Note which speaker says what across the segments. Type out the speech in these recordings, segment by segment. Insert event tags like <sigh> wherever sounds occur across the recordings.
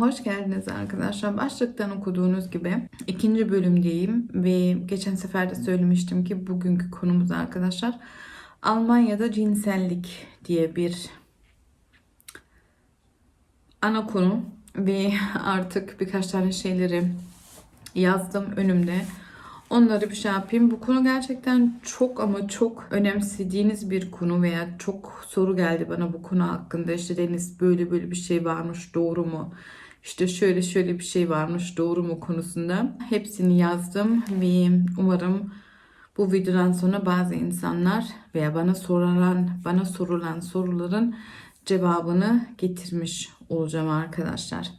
Speaker 1: Hoş geldiniz arkadaşlar. Başlıktan okuduğunuz gibi ikinci bölümdeyim ve geçen sefer de söylemiştim ki bugünkü konumuz arkadaşlar Almanya'da cinsellik diye bir ana konu ve <laughs> artık birkaç tane şeyleri yazdım önümde. Onları bir şey yapayım. Bu konu gerçekten çok ama çok önemsediğiniz bir konu veya çok soru geldi bana bu konu hakkında. İşte Deniz böyle böyle bir şey varmış doğru mu? İşte şöyle şöyle bir şey varmış doğru mu konusunda. Hepsini yazdım ve umarım bu videodan sonra bazı insanlar veya bana sorulan bana sorulan soruların cevabını getirmiş olacağım arkadaşlar.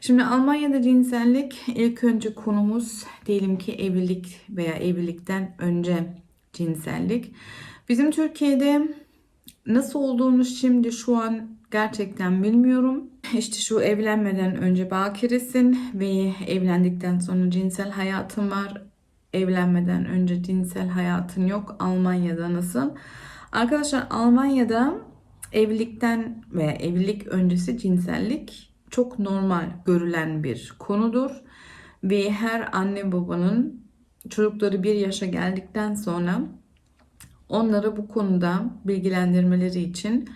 Speaker 1: Şimdi Almanya'da cinsellik ilk önce konumuz diyelim ki evlilik veya evlilikten önce cinsellik. Bizim Türkiye'de nasıl olduğunu şimdi şu an gerçekten bilmiyorum. İşte şu evlenmeden önce bakiresin ve evlendikten sonra cinsel hayatın var. Evlenmeden önce cinsel hayatın yok. Almanya'da nasıl? Arkadaşlar Almanya'da evlilikten veya evlilik öncesi cinsellik çok normal görülen bir konudur. Ve her anne babanın çocukları bir yaşa geldikten sonra onları bu konuda bilgilendirmeleri için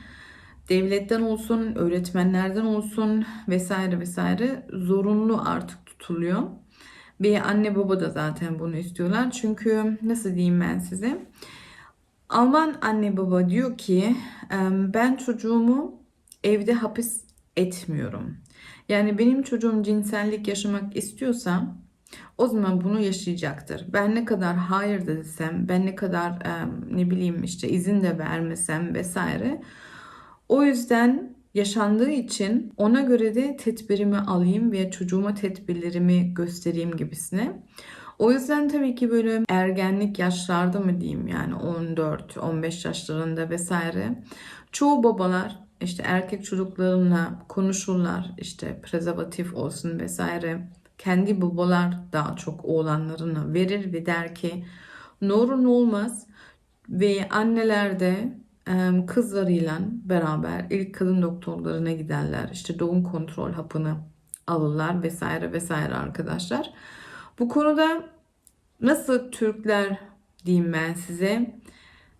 Speaker 1: devletten olsun, öğretmenlerden olsun vesaire vesaire zorunlu artık tutuluyor. Ve anne baba da zaten bunu istiyorlar. Çünkü nasıl diyeyim ben size? Alman anne baba diyor ki ben çocuğumu evde hapis etmiyorum. Yani benim çocuğum cinsellik yaşamak istiyorsa o zaman bunu yaşayacaktır. Ben ne kadar hayır desem, ben ne kadar ne bileyim işte izin de vermesem vesaire. O yüzden yaşandığı için ona göre de tedbirimi alayım ve çocuğuma tedbirlerimi göstereyim gibisine. O yüzden tabii ki böyle ergenlik yaşlarda mı diyeyim yani 14-15 yaşlarında vesaire. Çoğu babalar işte erkek çocuklarına konuşurlar işte prezervatif olsun vesaire. Kendi babalar daha çok oğlanlarına verir ve der ki ne olmaz. Ve anneler de kızlarıyla beraber ilk kadın doktorlarına giderler işte doğum kontrol hapını alırlar vesaire vesaire arkadaşlar. Bu konuda nasıl Türkler diyeyim ben size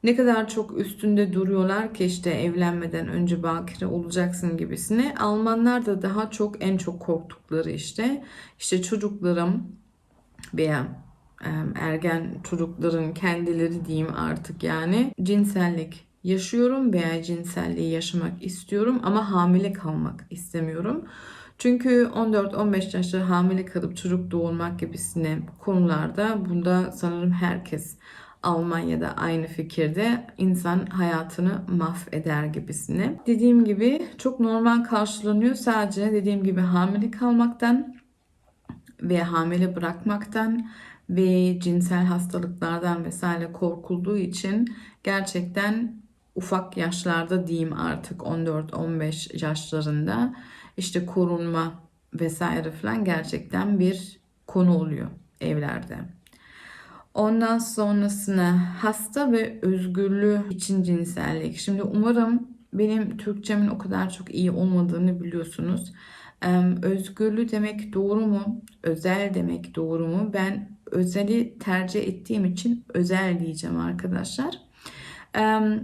Speaker 1: ne kadar çok üstünde duruyorlar ki işte evlenmeden önce bakire olacaksın gibisine. Almanlar da daha çok en çok korktukları işte işte çocuklarım veya ergen çocukların kendileri diyeyim artık yani cinsellik yaşıyorum veya cinselliği yaşamak istiyorum ama hamile kalmak istemiyorum. Çünkü 14-15 yaşta hamile kalıp çocuk doğurmak gibisine konularda bunda sanırım herkes Almanya'da aynı fikirde insan hayatını mahveder gibisine. Dediğim gibi çok normal karşılanıyor sadece dediğim gibi hamile kalmaktan ve hamile bırakmaktan ve cinsel hastalıklardan vesaire korkulduğu için gerçekten ufak yaşlarda diyeyim artık 14-15 yaşlarında işte korunma vesaire falan gerçekten bir konu oluyor evlerde. Ondan sonrasına hasta ve özgürlüğü için cinsellik. Şimdi umarım benim Türkçemin o kadar çok iyi olmadığını biliyorsunuz. Özgürlüğü demek doğru mu? Özel demek doğru mu? Ben özeli tercih ettiğim için özel diyeceğim arkadaşlar.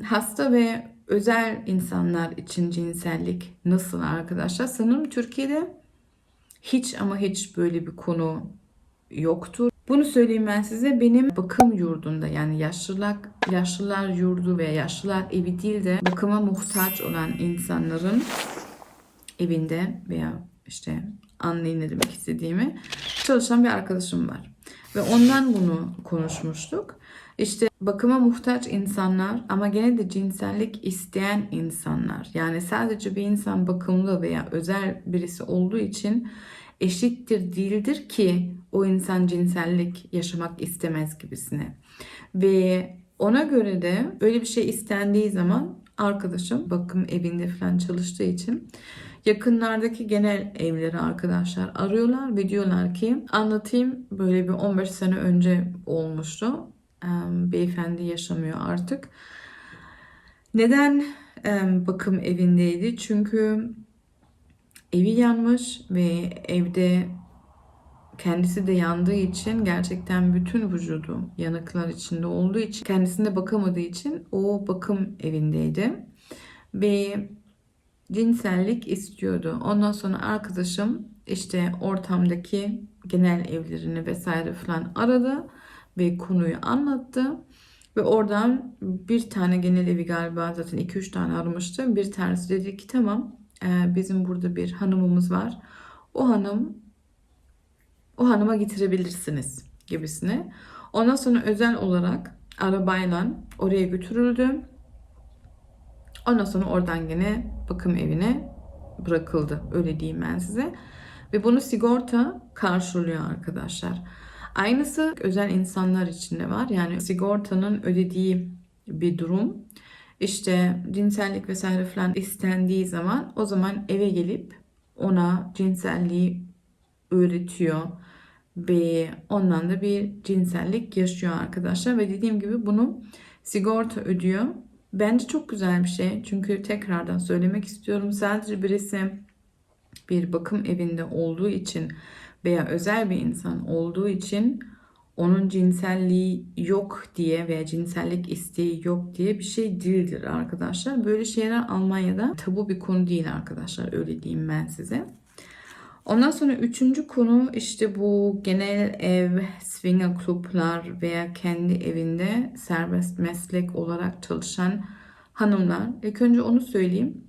Speaker 1: Hasta ve özel insanlar için cinsellik nasıl arkadaşlar? Sanırım Türkiye'de hiç ama hiç böyle bir konu yoktur. Bunu söyleyeyim ben size benim bakım yurdunda yani yaşlılar, yaşlılar yurdu veya yaşlılar evi değil de bakıma muhtaç olan insanların evinde veya işte anlayın ne demek istediğimi çalışan bir arkadaşım var. Ve ondan bunu konuşmuştuk. İşte bakıma muhtaç insanlar ama gene de cinsellik isteyen insanlar. Yani sadece bir insan bakımlı veya özel birisi olduğu için eşittir değildir ki o insan cinsellik yaşamak istemez gibisine. Ve ona göre de öyle bir şey istendiği zaman arkadaşım bakım evinde falan çalıştığı için yakınlardaki genel evleri arkadaşlar arıyorlar ve diyorlar ki anlatayım böyle bir 15 sene önce olmuştu. Beyefendi yaşamıyor artık. Neden bakım evindeydi? Çünkü evi yanmış ve evde kendisi de yandığı için gerçekten bütün vücudu yanıklar içinde olduğu için kendisine bakamadığı için o bakım evindeydi. Ve cinsellik istiyordu. Ondan sonra arkadaşım işte ortamdaki genel evlerini vesaire falan aradı ve konuyu anlattı. Ve oradan bir tane genel evi galiba zaten 2-3 tane aramıştı. Bir tanesi dedi ki tamam e, bizim burada bir hanımımız var. O hanım o hanıma getirebilirsiniz gibisine. Ondan sonra özel olarak arabayla oraya götürüldü. Ondan sonra oradan gene bakım evine bırakıldı. Öyle diyeyim ben size. Ve bunu sigorta karşılıyor arkadaşlar. Aynısı özel insanlar için de var. Yani sigortanın ödediği bir durum. İşte cinsellik vesaire falan istendiği zaman o zaman eve gelip ona cinselliği öğretiyor ve ondan da bir cinsellik yaşıyor arkadaşlar ve dediğim gibi bunu sigorta ödüyor. Bence çok güzel bir şey. Çünkü tekrardan söylemek istiyorum. Sadece birisi bir bakım evinde olduğu için veya özel bir insan olduğu için onun cinselliği yok diye veya cinsellik isteği yok diye bir şey değildir arkadaşlar. Böyle şeyler Almanya'da tabu bir konu değil arkadaşlar. Öyle diyeyim ben size. Ondan sonra üçüncü konu işte bu genel ev, swinger klublar veya kendi evinde serbest meslek olarak çalışan hanımlar. İlk önce onu söyleyeyim.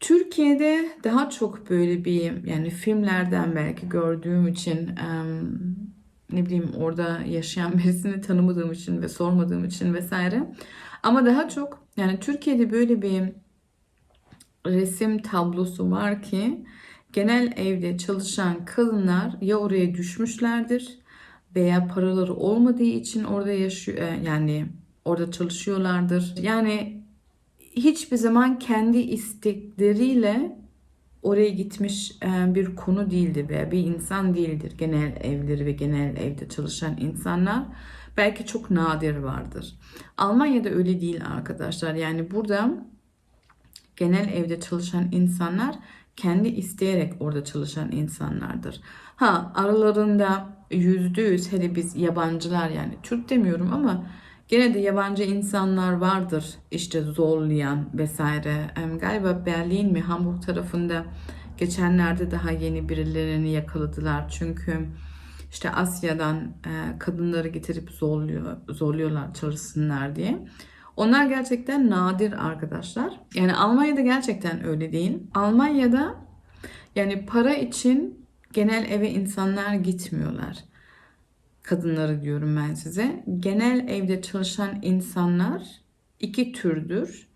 Speaker 1: Türkiye'de daha çok böyle bir yani filmlerden belki gördüğüm için ne bileyim orada yaşayan birisini tanımadığım için ve sormadığım için vesaire. Ama daha çok yani Türkiye'de böyle bir resim tablosu var ki genel evde çalışan kadınlar ya oraya düşmüşlerdir veya paraları olmadığı için orada yaşıyor yani orada çalışıyorlardır. Yani hiçbir zaman kendi istekleriyle oraya gitmiş bir konu değildir veya bir insan değildir. Genel evleri ve genel evde çalışan insanlar belki çok nadir vardır. Almanya'da öyle değil arkadaşlar. Yani burada genel evde çalışan insanlar kendi isteyerek orada çalışan insanlardır. Ha aralarında yüzde yüz hele biz yabancılar yani Türk demiyorum ama gene de yabancı insanlar vardır işte zorlayan vesaire. Galiba Berlin mi Hamburg tarafında geçenlerde daha yeni birilerini yakaladılar. Çünkü işte Asya'dan e, kadınları getirip zorluyor, zorluyorlar çalışsınlar diye. Onlar gerçekten nadir arkadaşlar. Yani Almanya'da gerçekten öyle değil. Almanya'da yani para için genel eve insanlar gitmiyorlar. Kadınları diyorum ben size. Genel evde çalışan insanlar iki türdür.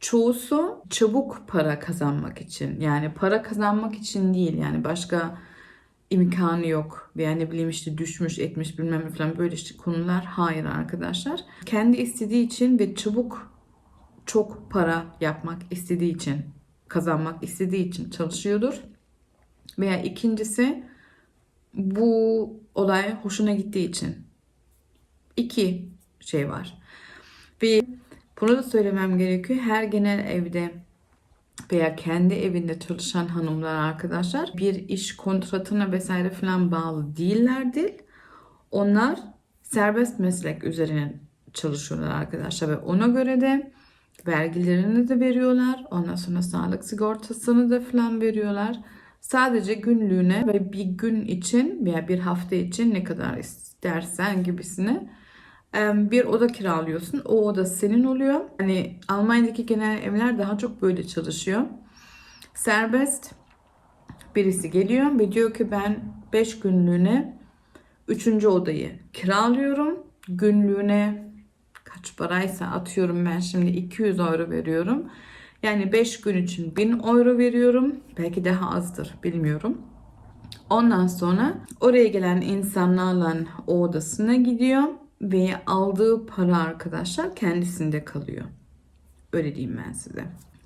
Speaker 1: Çoğusu çabuk para kazanmak için. Yani para kazanmak için değil. Yani başka imkanı yok veya ne bileyim işte düşmüş etmiş bilmem ne falan böyle işte konular hayır arkadaşlar. Kendi istediği için ve çabuk çok para yapmak istediği için kazanmak istediği için çalışıyordur. Veya ikincisi bu olay hoşuna gittiği için. İki şey var. Ve bunu da söylemem gerekiyor. Her genel evde veya kendi evinde çalışan hanımlar arkadaşlar bir iş kontratına vesaire falan bağlı değillerdir. Onlar serbest meslek üzerine çalışıyorlar arkadaşlar ve ona göre de vergilerini de veriyorlar. Ondan sonra sağlık sigortasını da falan veriyorlar. Sadece günlüğüne ve bir gün için veya bir hafta için ne kadar istersen gibisine bir oda kiralıyorsun. O oda senin oluyor. Hani Almanya'daki genel evler daha çok böyle çalışıyor. Serbest birisi geliyor ve diyor ki ben 5 günlüğüne 3. odayı kiralıyorum. Günlüğüne kaç paraysa atıyorum ben şimdi 200 euro veriyorum. Yani 5 gün için 1000 euro veriyorum. Belki daha azdır bilmiyorum. Ondan sonra oraya gelen insanlarla o odasına gidiyor ve aldığı para arkadaşlar kendisinde kalıyor. Öyle diyeyim ben size.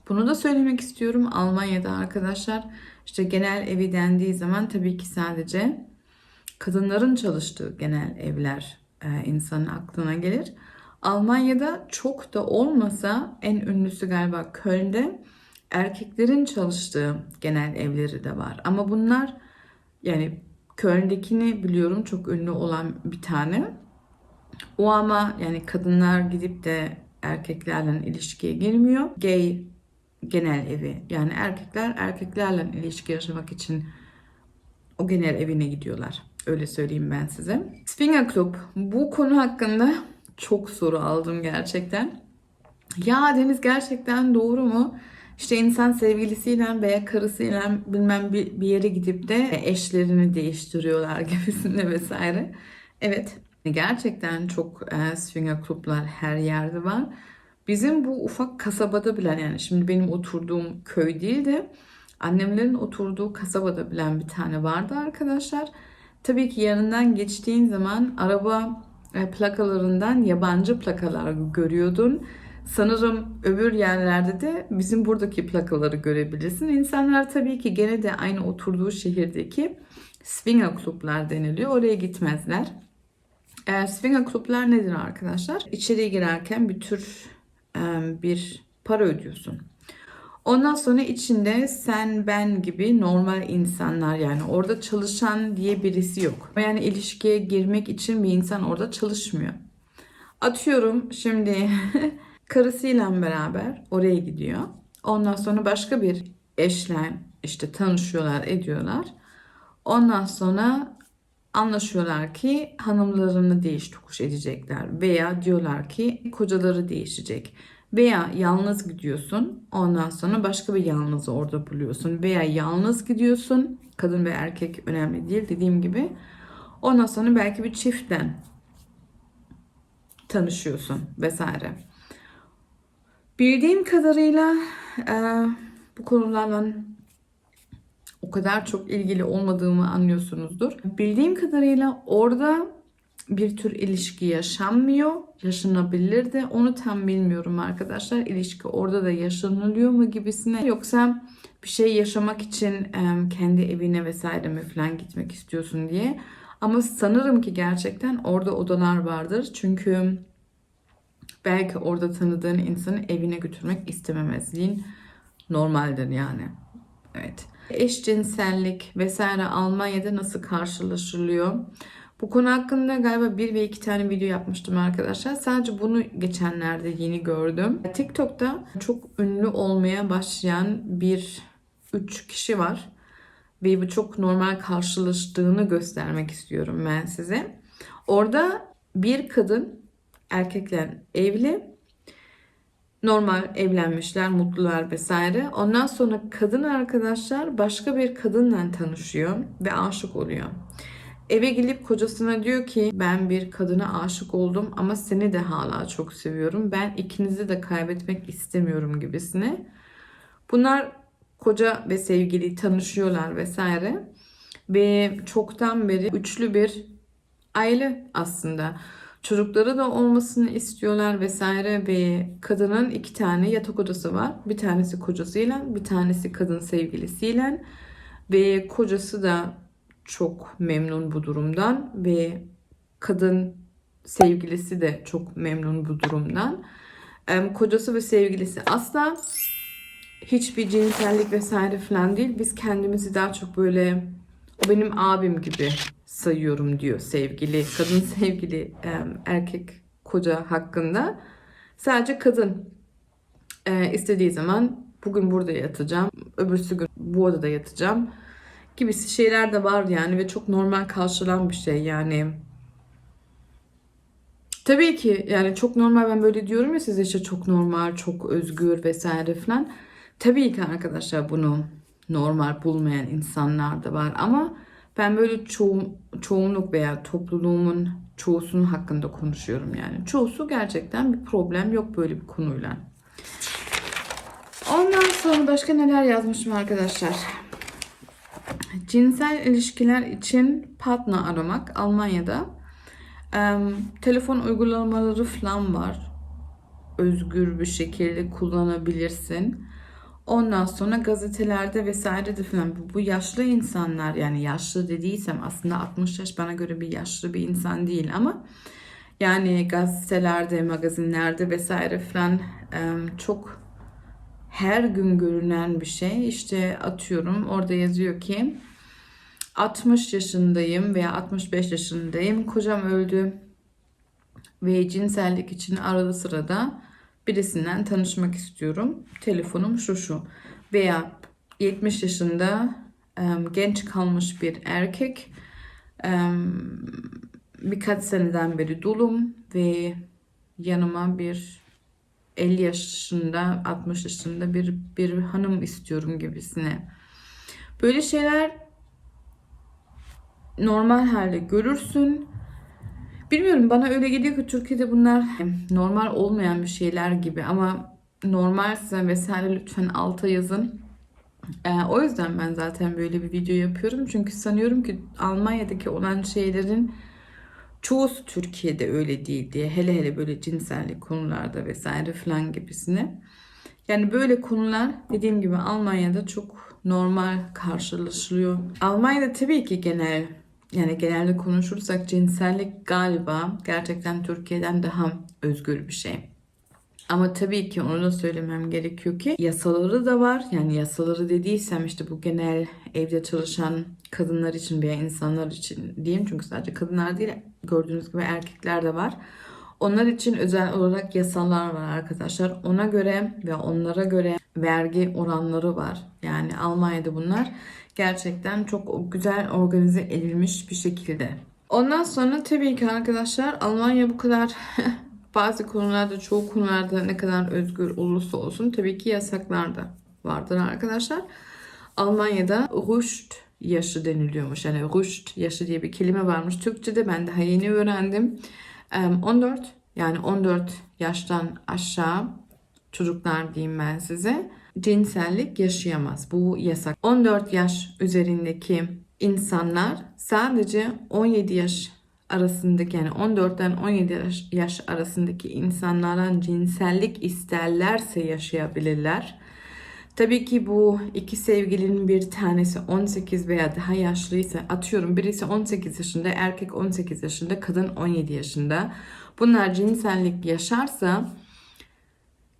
Speaker 1: Bunu da söylemek istiyorum. Almanya'da arkadaşlar işte genel evi dendiği zaman tabii ki sadece kadınların çalıştığı genel evler e, insanın aklına gelir. Almanya'da çok da olmasa en ünlüsü galiba Köln'de erkeklerin çalıştığı genel evleri de var. Ama bunlar yani Köln'dekini biliyorum çok ünlü olan bir tane. O ama yani kadınlar gidip de erkeklerle ilişkiye girmiyor. Gay genel evi. Yani erkekler erkeklerle ilişki yaşamak için o genel evine gidiyorlar. Öyle söyleyeyim ben size. Swinger Club. Bu konu hakkında çok soru aldım gerçekten. Ya Deniz gerçekten doğru mu? İşte insan sevgilisiyle veya karısıyla bilmem bir, bir yere gidip de eşlerini değiştiriyorlar <laughs> gibisinde vesaire. Evet gerçekten çok e, swinger klublar her yerde var. Bizim bu ufak kasabada bilen yani şimdi benim oturduğum köy değil de annemlerin oturduğu kasabada bilen bir tane vardı arkadaşlar. Tabii ki yanından geçtiğin zaman araba plakalarından yabancı plakalar görüyordun. Sanırım öbür yerlerde de bizim buradaki plakaları görebilirsin. İnsanlar tabii ki gene de aynı oturduğu şehirdeki swinger klublar deniliyor. Oraya gitmezler. E, swinger klublar nedir arkadaşlar? İçeriye girerken bir tür e, bir para ödüyorsun. Ondan sonra içinde sen ben gibi normal insanlar yani orada çalışan diye birisi yok. Yani ilişkiye girmek için bir insan orada çalışmıyor. Atıyorum şimdi <laughs> karısıyla beraber oraya gidiyor. Ondan sonra başka bir eşle işte tanışıyorlar, ediyorlar. Ondan sonra anlaşıyorlar ki hanımlarını değiş tokuş edecekler veya diyorlar ki kocaları değişecek. Veya yalnız gidiyorsun ondan sonra başka bir yalnızı orada buluyorsun. Veya yalnız gidiyorsun kadın ve erkek önemli değil dediğim gibi. Ondan sonra belki bir çiftten tanışıyorsun vesaire. Bildiğim kadarıyla e, bu konularla o kadar çok ilgili olmadığımı anlıyorsunuzdur. Bildiğim kadarıyla orada bir tür ilişki yaşanmıyor. Yaşanabilir de onu tam bilmiyorum arkadaşlar. İlişki orada da yaşanılıyor mu gibisine yoksa bir şey yaşamak için kendi evine vesaire mi falan gitmek istiyorsun diye. Ama sanırım ki gerçekten orada odalar vardır. Çünkü belki orada tanıdığın insanı evine götürmek istememezliğin normaldir yani. Evet. Eşcinsellik vesaire Almanya'da nasıl karşılaşılıyor? Bu konu hakkında galiba bir ve iki tane video yapmıştım arkadaşlar. Sadece bunu geçenlerde yeni gördüm. TikTok'ta çok ünlü olmaya başlayan bir üç kişi var. Ve bu çok normal karşılaştığını göstermek istiyorum ben size. Orada bir kadın erkekler evli. Normal evlenmişler, mutlular vesaire. Ondan sonra kadın arkadaşlar başka bir kadınla tanışıyor ve aşık oluyor. Eve gelip kocasına diyor ki ben bir kadına aşık oldum ama seni de hala çok seviyorum. Ben ikinizi de kaybetmek istemiyorum gibisine. Bunlar koca ve sevgili tanışıyorlar vesaire. Ve çoktan beri üçlü bir aile aslında. Çocukları da olmasını istiyorlar vesaire ve kadının iki tane yatak odası var. Bir tanesi kocasıyla, bir tanesi kadın sevgilisiyle ve kocası da çok memnun bu durumdan ve kadın sevgilisi de çok memnun bu durumdan. Kocası ve sevgilisi asla hiçbir cinsellik vesaire falan değil. Biz kendimizi daha çok böyle o benim abim gibi sayıyorum diyor sevgili kadın <laughs> sevgili erkek koca hakkında. Sadece kadın istediği zaman bugün burada yatacağım, öbürsü gün bu odada yatacağım gibisi şeyler de var yani ve çok normal karşılanan bir şey yani. Tabii ki yani çok normal ben böyle diyorum ya size işte çok normal, çok özgür vesaire falan. Tabii ki arkadaşlar bunu normal bulmayan insanlar da var ama ben böyle çoğu, çoğunluk veya topluluğumun çoğusunun hakkında konuşuyorum yani. Çoğusu gerçekten bir problem yok böyle bir konuyla. Ondan sonra başka neler yazmışım arkadaşlar. Cinsel ilişkiler için partner aramak Almanya'da. E, telefon uygulamaları falan var. Özgür bir şekilde kullanabilirsin. Ondan sonra gazetelerde vesaire de falan bu, yaşlı insanlar yani yaşlı dediysem aslında 60 yaş bana göre bir yaşlı bir insan değil ama yani gazetelerde, magazinlerde vesaire falan çok her gün görünen bir şey. İşte atıyorum orada yazıyor ki 60 yaşındayım veya 65 yaşındayım. Kocam öldü ve cinsellik için arada sırada birisinden tanışmak istiyorum. Telefonum şu şu. Veya 70 yaşında genç kalmış bir erkek birkaç seneden beri dulum ve yanıma bir 50 yaşında 60 yaşında bir bir hanım istiyorum gibisine. Böyle şeyler normal halde görürsün. Bilmiyorum bana öyle geliyor ki Türkiye'de bunlar normal olmayan bir şeyler gibi ama normalse vesaire lütfen alta yazın. Ee, o yüzden ben zaten böyle bir video yapıyorum. Çünkü sanıyorum ki Almanya'daki olan şeylerin çoğusu Türkiye'de öyle değil diye. Hele hele böyle cinsellik konularda vesaire falan gibisine. Yani böyle konular dediğim gibi Almanya'da çok normal karşılaşılıyor. Almanya'da tabii ki genel yani genelde konuşursak cinsellik galiba gerçekten Türkiye'den daha özgür bir şey. Ama tabii ki onu da söylemem gerekiyor ki yasaları da var. Yani yasaları dediysem işte bu genel evde çalışan kadınlar için veya insanlar için diyeyim. Çünkü sadece kadınlar değil gördüğünüz gibi erkekler de var. Onlar için özel olarak yasalar var arkadaşlar. Ona göre ve onlara göre vergi oranları var. Yani Almanya'da bunlar gerçekten çok güzel organize edilmiş bir şekilde. Ondan sonra tabii ki arkadaşlar Almanya bu kadar <laughs> bazı konularda çoğu konularda ne kadar özgür olursa olsun tabii ki yasaklar da vardır arkadaşlar. Almanya'da Rüşt yaşı deniliyormuş. Yani Rüşt yaşı diye bir kelime varmış. Türkçe'de ben daha yeni öğrendim. 14 yani 14 yaştan aşağı çocuklar diyeyim ben size cinsellik yaşayamaz. Bu yasak. 14 yaş üzerindeki insanlar sadece 17 yaş arasındaki yani 14'ten 17 yaş, yaş arasındaki insanlardan cinsellik isterlerse yaşayabilirler. Tabii ki bu iki sevgilinin bir tanesi 18 veya daha yaşlıysa atıyorum birisi 18 yaşında, erkek 18 yaşında, kadın 17 yaşında. Bunlar cinsellik yaşarsa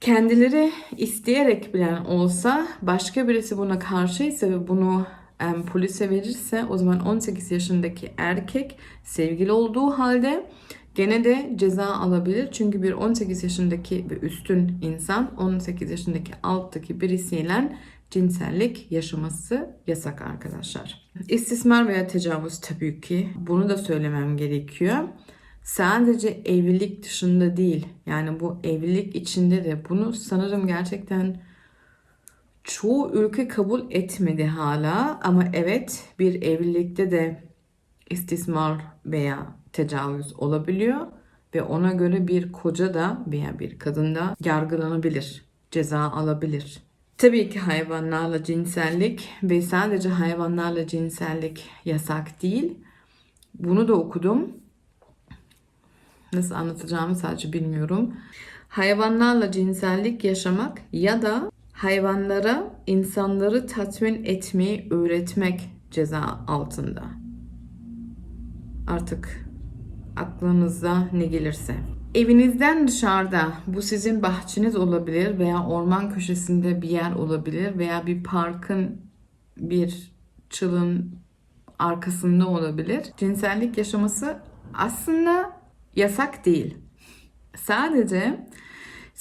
Speaker 1: kendileri isteyerek bilen olsa başka birisi buna karşıysa ve bunu polise verirse o zaman 18 yaşındaki erkek sevgili olduğu halde gene de ceza alabilir. Çünkü bir 18 yaşındaki ve üstün insan 18 yaşındaki alttaki birisiyle cinsellik yaşaması yasak arkadaşlar. İstismar veya tecavüz tabii ki bunu da söylemem gerekiyor. Sadece evlilik dışında değil yani bu evlilik içinde de bunu sanırım gerçekten çoğu ülke kabul etmedi hala ama evet bir evlilikte de istismar veya tecavüz olabiliyor ve ona göre bir koca da veya bir kadın da yargılanabilir, ceza alabilir. Tabii ki hayvanlarla cinsellik ve sadece hayvanlarla cinsellik yasak değil. Bunu da okudum. Nasıl anlatacağımı sadece bilmiyorum. Hayvanlarla cinsellik yaşamak ya da hayvanlara insanları tatmin etmeyi öğretmek ceza altında. Artık aklınıza ne gelirse. Evinizden dışarıda bu sizin bahçeniz olabilir veya orman köşesinde bir yer olabilir veya bir parkın bir çılın arkasında olabilir. Cinsellik yaşaması aslında yasak değil. Sadece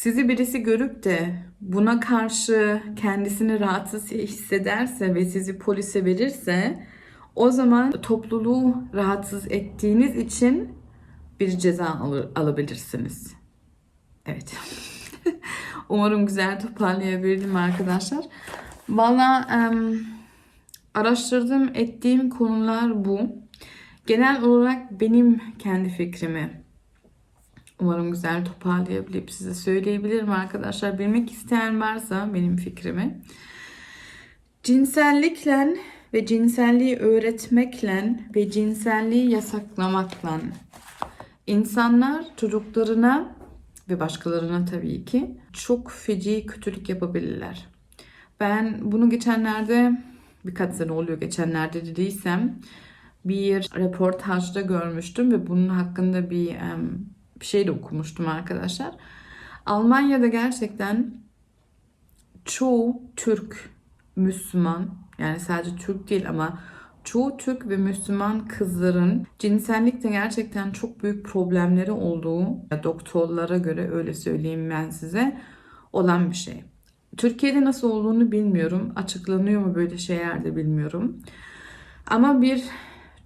Speaker 1: sizi birisi görüp de buna karşı kendisini rahatsız hissederse ve sizi polise verirse o zaman topluluğu rahatsız ettiğiniz için bir ceza al- alabilirsiniz. Evet. <laughs> Umarım güzel toparlayabildim arkadaşlar. Valla em, araştırdığım, ettiğim konular bu. Genel olarak benim kendi fikrimi umarım güzel toparlayabilip size söyleyebilirim arkadaşlar. Bilmek isteyen varsa benim fikrimi. Cinsellikle ve cinselliği öğretmekle ve cinselliği yasaklamakla insanlar çocuklarına ve başkalarına tabii ki çok feci kötülük yapabilirler. Ben bunu geçenlerde birkaç sene oluyor geçenlerde dediysem bir reportajda görmüştüm ve bunun hakkında bir em, bir şey de okumuştum arkadaşlar. Almanya'da gerçekten çoğu Türk, Müslüman yani sadece Türk değil ama çoğu Türk ve Müslüman kızların cinsellikte gerçekten çok büyük problemleri olduğu doktorlara göre öyle söyleyeyim ben size olan bir şey. Türkiye'de nasıl olduğunu bilmiyorum. Açıklanıyor mu böyle şeyler de bilmiyorum. Ama bir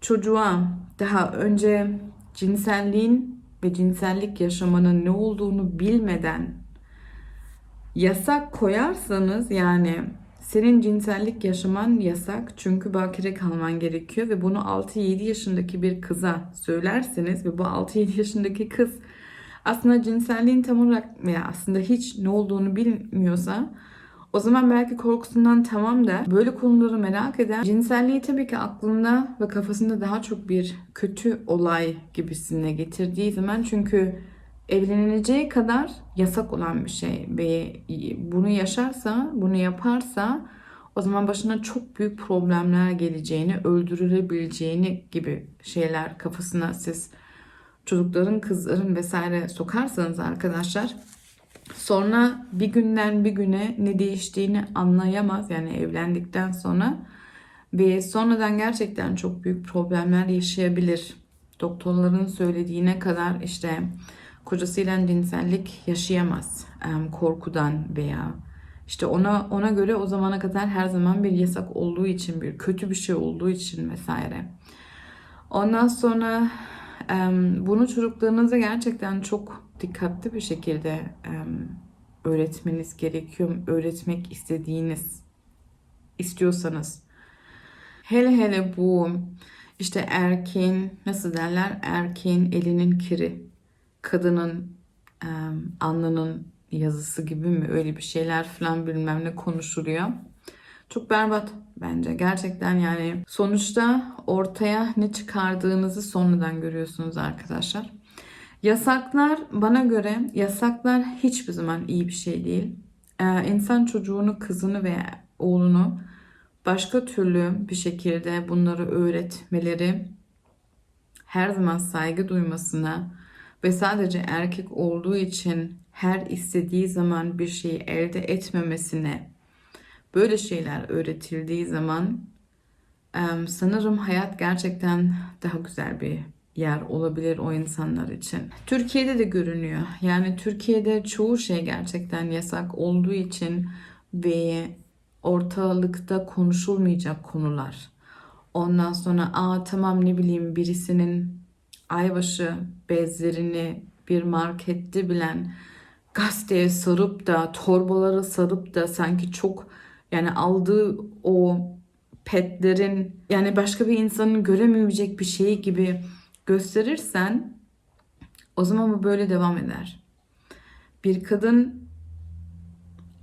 Speaker 1: çocuğa daha önce cinselliğin ve cinsellik yaşamanın ne olduğunu bilmeden yasak koyarsanız yani senin cinsellik yaşaman yasak. Çünkü bakire kalman gerekiyor ve bunu 6-7 yaşındaki bir kıza söylerseniz ve bu 6-7 yaşındaki kız aslında cinselliğin tam olarak veya aslında hiç ne olduğunu bilmiyorsa o zaman belki korkusundan tamam da böyle konuları merak eden cinselliği tabii ki aklında ve kafasında daha çok bir kötü olay gibisine getirdiği zaman çünkü evlenileceği kadar yasak olan bir şey ve bunu yaşarsa, bunu yaparsa o zaman başına çok büyük problemler geleceğini, öldürülebileceğini gibi şeyler kafasına siz çocukların, kızların vesaire sokarsanız arkadaşlar sonra bir günden bir güne ne değiştiğini anlayamaz yani evlendikten sonra ve sonradan gerçekten çok büyük problemler yaşayabilir. Doktorların söylediğine kadar işte kocasıyla cinsellik yaşayamaz korkudan veya işte ona ona göre o zamana kadar her zaman bir yasak olduğu için bir kötü bir şey olduğu için vesaire. Ondan sonra bunu çocuklarınıza gerçekten çok dikkatli bir şekilde öğretmeniz gerekiyor. Öğretmek istediğiniz istiyorsanız. Hele hele bu işte erkeğin nasıl derler erkeğin elinin kiri kadının alnının yazısı gibi mi öyle bir şeyler falan bilmem ne konuşuluyor. Çok berbat bence. Gerçekten yani sonuçta ortaya ne çıkardığınızı sonradan görüyorsunuz arkadaşlar. Yasaklar bana göre yasaklar hiçbir zaman iyi bir şey değil. Ee, insan çocuğunu, kızını veya oğlunu başka türlü bir şekilde bunları öğretmeleri her zaman saygı duymasına, ve sadece erkek olduğu için her istediği zaman bir şeyi elde etmemesine böyle şeyler öğretildiği zaman sanırım hayat gerçekten daha güzel bir yer olabilir o insanlar için. Türkiye'de de görünüyor. Yani Türkiye'de çoğu şey gerçekten yasak olduğu için ve ortalıkta konuşulmayacak konular. Ondan sonra aa tamam ne bileyim birisinin aybaşı bezlerini bir markette bilen gazeteye sarıp da torbalara sarıp da sanki çok yani aldığı o petlerin yani başka bir insanın göremeyecek bir şey gibi gösterirsen o zaman bu böyle devam eder. Bir kadın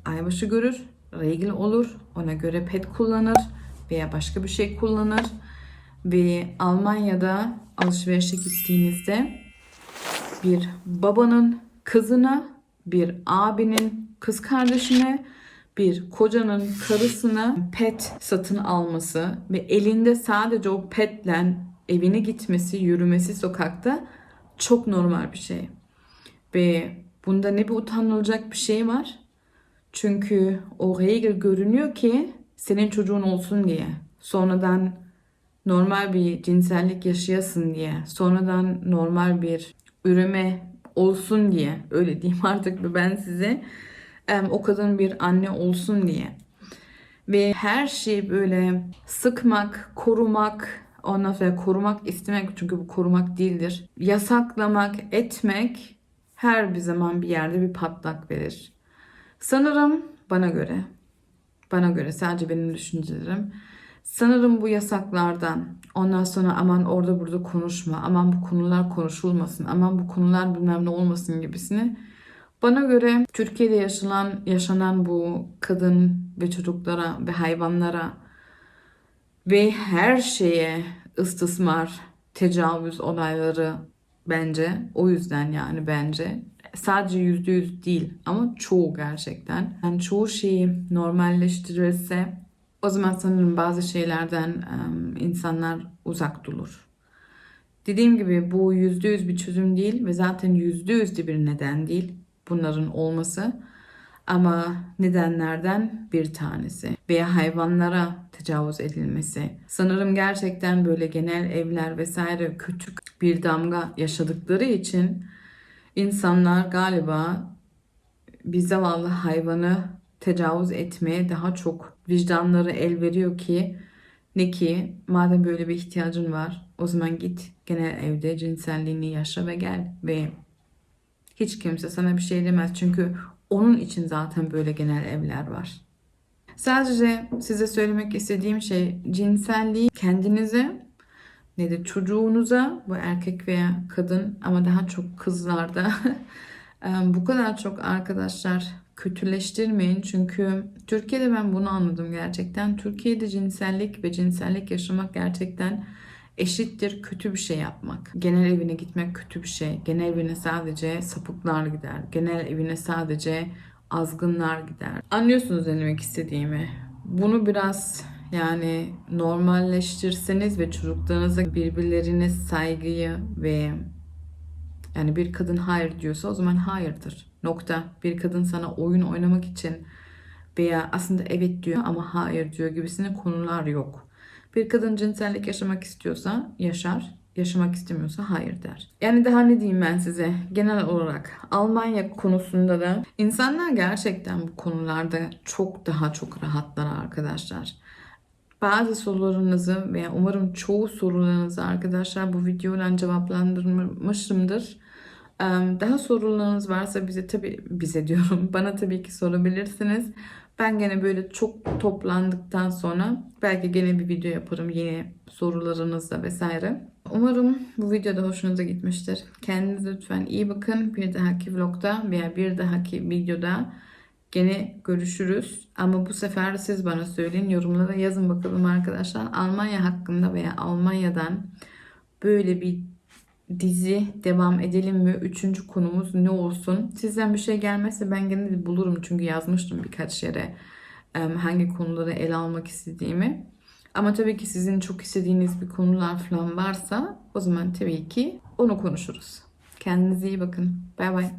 Speaker 1: aybaşı görür, regl olur, ona göre pet kullanır veya başka bir şey kullanır ve Almanya'da alışverişe gittiğinizde bir babanın kızına, bir abinin kız kardeşine, bir kocanın karısına pet satın alması ve elinde sadece o petle evine gitmesi, yürümesi sokakta çok normal bir şey. Ve bunda ne bir utanılacak bir şey var. Çünkü o regl görünüyor ki senin çocuğun olsun diye. Sonradan normal bir cinsellik yaşayasın diye, sonradan normal bir üreme olsun diye, öyle diyeyim <laughs> artık ben size, o kadın bir anne olsun diye. Ve her şeyi böyle sıkmak, korumak, ondan sonra korumak istemek çünkü bu korumak değildir. Yasaklamak, etmek her bir zaman bir yerde bir patlak verir. Sanırım bana göre, bana göre sadece benim düşüncelerim Sanırım bu yasaklardan ondan sonra aman orada burada konuşma, aman bu konular konuşulmasın, aman bu konular bilmem ne olmasın gibisini bana göre Türkiye'de yaşanan yaşanan bu kadın ve çocuklara ve hayvanlara ve her şeye istismar, tecavüz olayları bence o yüzden yani bence sadece yüzde yüz değil ama çoğu gerçekten. Yani çoğu şeyi normalleştirirse o zaman sanırım bazı şeylerden insanlar uzak durur. Dediğim gibi bu yüzde yüz bir çözüm değil ve zaten yüzde yüz de bir neden değil bunların olması. Ama nedenlerden bir tanesi veya hayvanlara tecavüz edilmesi. Sanırım gerçekten böyle genel evler vesaire kötü bir damga yaşadıkları için insanlar galiba bir zavallı hayvanı tecavüz etmeye daha çok vicdanları el veriyor ki ne ki madem böyle bir ihtiyacın var o zaman git genel evde cinselliğini yaşa ve gel ve hiç kimse sana bir şey demez çünkü onun için zaten böyle genel evler var. Sadece size söylemek istediğim şey cinselliği kendinize ne de çocuğunuza bu erkek veya kadın ama daha çok kızlarda <laughs> bu kadar çok arkadaşlar kötüleştirmeyin çünkü Türkiye'de ben bunu anladım gerçekten. Türkiye'de cinsellik ve cinsellik yaşamak gerçekten eşittir kötü bir şey yapmak. Genel evine gitmek kötü bir şey. Genel evine sadece sapıklar gider. Genel evine sadece azgınlar gider. Anlıyorsunuz ne demek istediğimi. Bunu biraz yani normalleştirseniz ve çocuklarınıza birbirlerine saygıyı ve yani bir kadın hayır diyorsa o zaman hayırdır. Nokta. Bir kadın sana oyun oynamak için veya aslında evet diyor ama hayır diyor gibisine konular yok. Bir kadın cinsellik yaşamak istiyorsa yaşar, yaşamak istemiyorsa hayır der. Yani daha ne diyeyim ben size genel olarak Almanya konusunda da insanlar gerçekten bu konularda çok daha çok rahatlar arkadaşlar. Bazı sorularınızı veya umarım çoğu sorularınızı arkadaşlar bu videodan cevaplandırmışımdır. Daha sorularınız varsa bize tabii bize diyorum <laughs> bana tabii ki sorabilirsiniz. Ben gene böyle çok toplandıktan sonra belki gene bir video yaparım yeni sorularınızla vesaire. Umarım bu videoda hoşunuza gitmiştir. Kendinize lütfen iyi bakın. Bir dahaki vlogda veya bir dahaki videoda gene görüşürüz. Ama bu sefer siz bana söyleyin yorumlara yazın bakalım arkadaşlar. Almanya hakkında veya Almanya'dan böyle bir dizi devam edelim mi? Üçüncü konumuz ne olsun? Sizden bir şey gelmezse ben gene bulurum çünkü yazmıştım birkaç yere hangi konuları ele almak istediğimi. Ama tabii ki sizin çok istediğiniz bir konular falan varsa o zaman tabii ki onu konuşuruz. Kendinize iyi bakın. Bay bay.